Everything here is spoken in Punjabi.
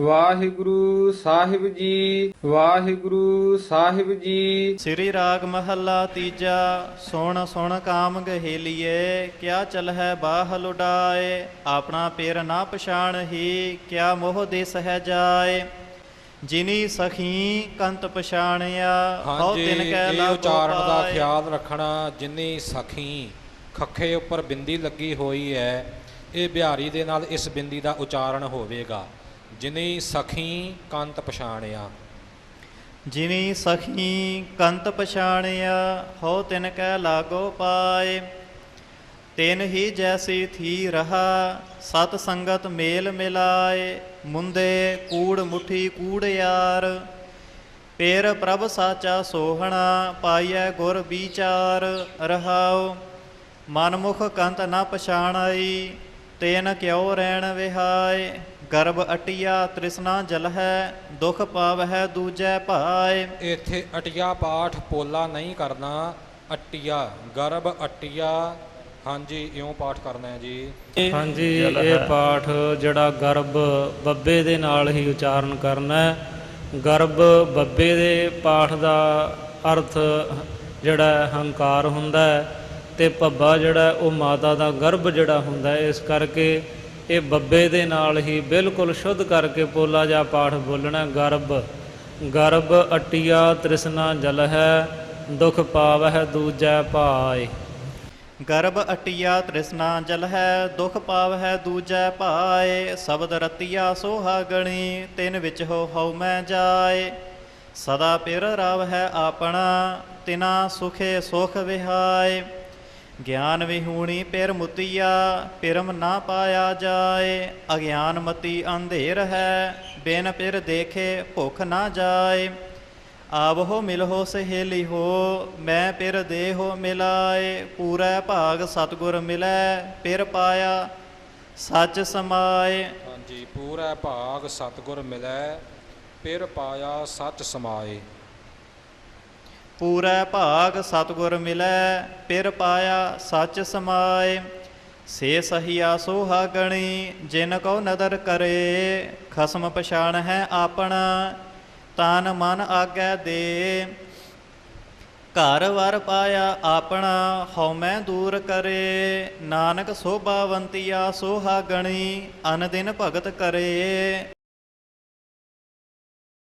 ਵਾਹਿਗੁਰੂ ਸਾਹਿਬ ਜੀ ਵਾਹਿਗੁਰੂ ਸਾਹਿਬ ਜੀ। ਸ੍ਰੀ ਰਾਗ ਮਹੱਲਾ ਤੀਜਾ ਸੁਣ ਸੁਣ ਕਾਮ ਗਹੇਲੀਏ ਕਿਆ ਚਲ ਹੈ ਬਾਹ ਲੁਡਾਏ ਆਪਣਾ ਪੇਰ ਨਾ ਪਛਾਣਹੀ ਕਿਆ ਮੋਹ ਦੇ ਸਹਿ ਜਾਏ। ਜਿਨੀ ਸਖੀ ਕੰਤ ਪਛਾਣਿਆ ਹਉ ਤਿਨ ਕੈ ਲਾਗੋ ਉਚਾਰਨ ਦਾ। ਖਿਆਲ ਰੱਖਣਾ ਜਿੰਨੀ ਸਖੀ ਖੱਖੇ ਉੱਪਰ ਬਿੰਦੀ ਲੱਗੀ ਹੋਈ ਹੈ ਇਹ ਬਿਹਾਰੀ ਦੇ ਨਾਲ ਇਸ ਬਿੰਦੀ ਦਾ ਉਚਾਰਨ ਹੋਵੇਗਾ। ਜਿਨੀ ਸਖੀ ਕੰਤ ਪਛਾਣਿਆ। ਜਿਨੀ ਸਖੀ ਕੰਤ ਪਛਾਣਿਆ ਹੋ ਤਿਨ ਕੈ ਲਾਗੋ ਪਾਏ। ਤਿਨ ਹੀ ਜੈਸੀ ਥੀ ਰਹਾ, ਸਤ ਸੰਗਤ ਮੇਲ ਮਿਲਾਏ। ਮੁੰਦੇ ਕੂੜ ਮੁਠੀ ਕੂੜ ਯਾਰ। ਪੇਰ ਪ੍ਰਭ ਸਾਚਾ ਸੋਹਣਾ, ਪਾਈਐ ਗੁਰ ਵਿਚਾਰ ਰਹਾਉ। ਮਨਮੁਖ ਕੰਤ ਨਾ ਪਛਾਣਾਈ ਤੇਨ ਕਿਉ ਰਹਿਣ ਵਿਹਾਏ ਗਰਭ ਅਟਿਆ ਤ੍ਰਿਸ਼ਨਾ ਜਲ ਹੈ ਦੁਖ ਪਾਵਹਿ ਦੂਜੈ ਭਾਏ। ਇੱਥੇ ਅਟਿਆ ਪਾਠ ਪੋਲਾ ਨਹੀਂ ਕਰਨਾ ਅਟਿਆ ਗਰਭ ਅਟਿਆ। ਹਾਂਜੀ ਇਉਂ ਪਾਠ ਕਰਨਾ ਹੈ ਜੀ। ਹਾਂਜੀ ਇਹ ਪਾਠ ਜਿਹੜਾ ਗਰਭ ਬੱਬੇ ਦੇ ਨਾਲ ਹੀ ਉਚਾਰਨ ਕਰਨਾ ਹੈ। ਗਰਭ ਬੱਬੇ ਦੇ ਪਾਠ ਦਾ ਅਰਥ ਜਿਹੜਾ ਹੈ ਹੰਕਾਰ ਹੁੰਦਾ ਹੈ। ਤੇ ਭੱਬਾ ਜਿਹੜਾ ਉਹ ਮਾਤਾ ਦਾ ਗਰਭ ਜਿਹੜਾ ਹੁੰਦਾ ਇਸ ਕਰਕੇ ਇਹ ਬੱਬੇ ਦੇ ਨਾਲ ਹੀ ਬਿਲਕੁਲ ਸ਼ੁੱਧ ਕਰਕੇ ਪੋਲਾ ਜਾਂ ਪਾਠ ਬੋਲਣਾ ਗਰਭ। ਗਰਭ, ਅਟਿਆ, ਤ੍ਰਿਸ਼ਨਾ, ਜਲ ਹੈ, ਦੁਖ ਪਾਵਹਿ ਦੂਜੈ ਪਾਏ ਗਰਭ, ਅਟਿਆ, ਤ੍ਰਿਸ਼ਨਾ, ਜਲ ਹੈ, ਦੁਖ ਪਾਵਹਿ ਦੂਜੈ ਭਾਏ ਸ਼ਬਦ ਰਤੀਆ ਸੋਹਾਗਣੀ ਤਿਨ ਵਿੱਚ ਹੋ ਹਉ ਮੈਂ ਜਾਏ ਸਦਾ ਪਿਰ ਰਵ ਹੈ ਆਪਣਾ, ਤਿਨਾ ਸੁਖੇ ਸੁਖ ਵਿਹਾਏ ਗਿਆਨ ਵਿਹੂਣੀ ਪਿਰ ਮੁਤੀਆ, ਪਿਰਮ ਨਾ ਪਾਇਆ ਜਾਏ, ਅਗਿਆਨ ਮਤੀ ਅੰਧੇਰ ਹੈ, ਬਿਨ ਪਿਰ ਦੇਖੇ ਭੁਖ ਨਾ ਜਾਏ। ਆਵਹੋ ਮਿਲਹੋ ਸਹੇਲੀ ਹੋ, ਮੈਂ ਪਿਰ ਦੇਹੋ ਮਿਲਾਏ, ਪੂਰਾ ਭਾਗ ਸਤਗੁਰ ਮਿਲੈ, ਪਿਰ ਪਾਇਆ, ਸੱਚ ਸਮਾਏ। ਹਾਂਜੀ, ਪੂਰਾ ਭਾਗ ਸਤਿਗੁਰ ਮਿਲੈ, ਪਿਰ ਪਾਇਆ, ਸੱਚ ਸਮਾਏ। ਪੂਰਾ ਭਾਗ ਸਤਗੁਰ ਮਿਲੈ, ਪਿਰ ਪਾਇਆ ਸੱਚ ਸਮਾਏ। ਸੇ ਸਹੀਆ ਸੋਹਾ ਗਣੀ, ਜਿਨ ਕੋ ਨਦਰ ਕਰੇ, ਖਸਮ ਪਛਾਣ ਹੈ ਆਪਣਾ, ਤਨ ਮਨ ਆਗੈ ਦੇ। ਘਰ ਵਰ ਪਾਇਆ ਆਪਣਾ ਹਉਮੈ ਦੂਰ ਕਰੇ। ਨਾਨਕ ਸੋਭਾਵੰਤੀਆ ਸੋਹਾ ਗਣੀ, ਅਨ ਦਿਨ ਭਗਤ ਕਰੇ।